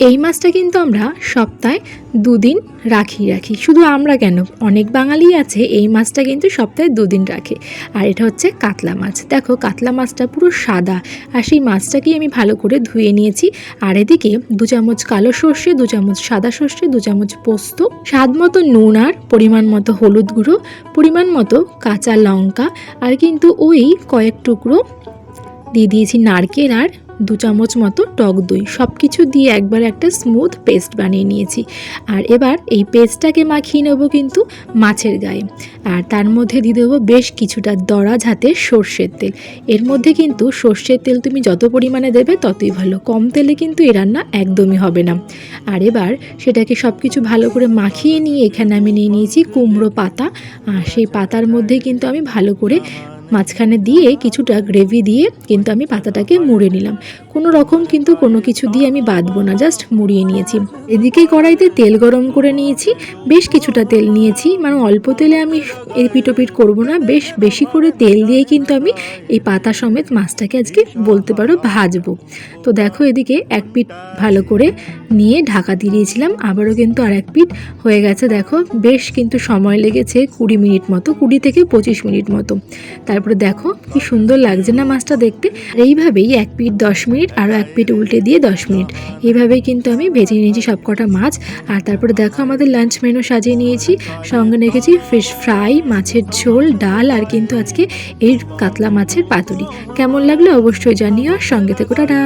এই মাছটা কিন্তু আমরা সপ্তাহে দুদিন রাখি রাখি। শুধু আমরা কেন? অনেক বাঙালি আছে, এই মাছটা কিন্তু সপ্তাহে দুদিন রাখে। আর এটা হচ্ছে কাতলা মাছ। দেখো, কাতলা মাছটা পুরো সাদা। আর সেই মাছটাকেই আমি ভালো করে ধুয়ে নিয়েছি। আর এদিকে দু চামচ কালো সর্ষে, দু চামচ সাদা সর্ষে, দু চামচ পোস্ত, স্বাদ মতো নুন আর পরিমাণ মতো হলুদ গুঁড়ো, পরিমাণ মতো কাঁচা লঙ্কা। আর কিন্তু ওই কয়েক টুকরো দিয়ে দিয়েছি নারকেল আর দু চামচ মতো টক দই। সব কিছু দিয়ে একবার একটা স্মুথ পেস্ট বানিয়ে নিয়েছি। আর এবার এই পেস্টটাকে মাখিয়ে নেব কিন্তু মাছের গায়ে। আর তার মধ্যে দিয়ে দেবো বেশ কিছুটা দরা ঝাতে সর্ষের তেল। এর মধ্যে কিন্তু সর্ষের তেল তুমি যত পরিমাণে দেবে ততই ভালো। কম তেলে কিন্তু এ রান্না একদমই হবে না। আর এবার সেটাকে সব কিছু ভালো করে মাখিয়ে নিয়ে এখানে আমি নিয়ে নিয়েছি কুমড়ো পাতা। আর সেই পাতার মধ্যে কিন্তু আমি ভালো করে মাঝখানে দিয়ে কিছুটা গ্রেভি দিয়ে কিন্তু আমি পাতাটাকে মুড়ে নিলাম। কোনো রকম কিন্তু কোনো কিছু দিয়ে আমি বাঁধবো না জাস্ট মুড়িয়ে নিয়েছি। এদিকে কড়াইতে তেল গরম করে নিয়েছি, বেশ কিছুটা তেল নিয়েছি মানে অল্প তেলে আমি এই পিটোপিট করব না, বেশ বেশি করে তেল দিয়ে কিন্তু আমি এই পাতা সমেত মাছটাকে আজকে বলতে পারো ভাজবো। তো দেখো এদিকে এক পিঠ ভালো করে নিয়ে ঢাকা দিয়ে দিয়েছিলাম, আবারও কিন্তু আর এক পিঠ হয়ে গেছে, দেখো, বেশ কিন্তু সময় লেগেছে কুড়ি মিনিট মতো, কুড়ি থেকে পঁচিশ মিনিট মতো। তারপরে দেখো কি সুন্দর লাগছে না মাছটা দেখতে। আর এইভাবেই এক পিঠ দশ মিনিট আরও এক পিঠ উল্টে দিয়ে দশ মিনিট। এইভাবেই কিন্তু আমি ভেজে নিয়েছি সব কটা মাছ। আর তারপরে দেখো আমাদের লাঞ্চ মেনু সাজিয়ে নিয়েছি। সঙ্গে রেখেছি ফিশ ফ্রাই মাছের ঝোল, ডাল, আর কিন্তু আজকে এই কাতলা মাছের পাতুরি। কেমন লাগল অবশ্যই জানিও। সঙ্গে থেকে, টাটা।